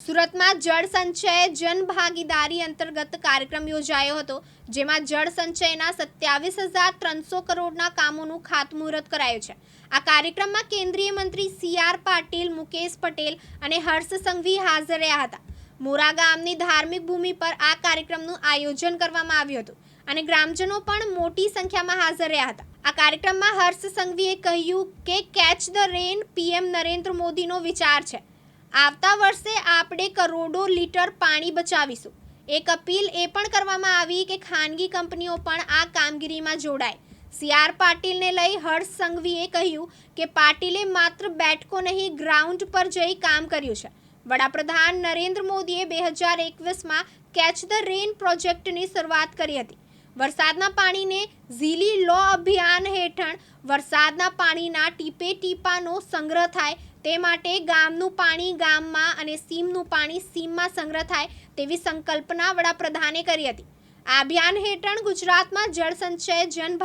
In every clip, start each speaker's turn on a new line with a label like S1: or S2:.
S1: સુરતમાં જળ સંચય જનભાગીદારી અંતર્ગત કાર્યક્રમ યોજાયો હતો, જેમાં જળ સંચયના સત્યાવીસ હજાર ત્રણસો કરોડના કામોનું ખાતમુહૂર્ત કરાયું છે. આ કાર્યક્રમમાં કેન્દ્રીય મંત્રી સી આર પાટીલ, મુકેશ પટેલ અને હર્ષ સંઘવી હાજર રહ્યા હતા. મોરા ગામની ધાર્મિક ભૂમિ પર આ કાર્યક્રમનું આયોજન કરવામાં આવ્યું હતું અને ગ્રામજનો પણ મોટી સંખ્યામાં હાજર રહ્યા હતા. આ કાર્યક્રમમાં હર્ષ સંઘવીએ કહ્યું કે, catch the rain, PM Narendra મોદીનો વિચાર છે. આવતા વર્ષે આપણે કરોડો લીટર પાણી બચાવીશું. એક અપીલ એ પણ કરવામાં આવી કે ખાનગી કંપનીઓ પણ આ કામગીરીમાં જોડાય. સી આર પાટીલને લઈ હર્ષ સંઘવીએ કહ્યું કે પાટીલે માત્ર બેઠકો નહીં, ગ્રાઉન્ડ પર જઈ કામ કર્યું છે. વડાપ્રધાન નરેન્દ્ર મોદીએ બે હજાર એકવીસમાં કેચ ધ રેન પ્રોજેક્ટની શરૂઆત કરી હતી. વરસાદના પાણીને ઝીલી લો અભિયાન હેઠળ વરસાદના પાણીના ટીપે ટીપાનો સંગ્રહ થાય તે માટે ગામનું પાણી ગામમાં અને સીમનું પાણી સીમમાં સંગ્રહ થાય તેવી સંકલ્પના વડાપ્રધાને કરી હતી. આ અભિયાન હેઠળ ગુજરાતમાં જળ સંચય જન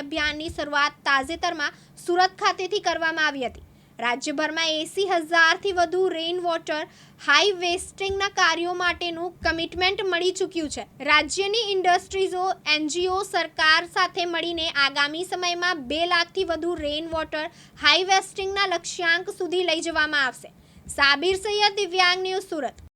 S1: અભિયાનની શરૂઆત તાજેતરમાં સુરત ખાતેથી કરવામાં આવી હતી. રાજ્યભરમાં એસી હજારથી વધુ રેઇન વોટર હાઈ વેસ્ટિંગના કાર્યો માટેનું કમિટમેન્ટ મળી ચૂક્યું છે. રાજ્યની ઇન્ડસ્ટ્રીઝો એનજીઓ સરકાર સાથે મળીને આગામી સમયમાં બે લાખથી વધુ રેઇન વોટર હાઈ વેસ્ટિંગના લક્ષ્યાંક સુધી લઈ જવામાં આવશે. સાબિર સૈયદ, દિવ્યાંગ ન્યૂઝ સુરત.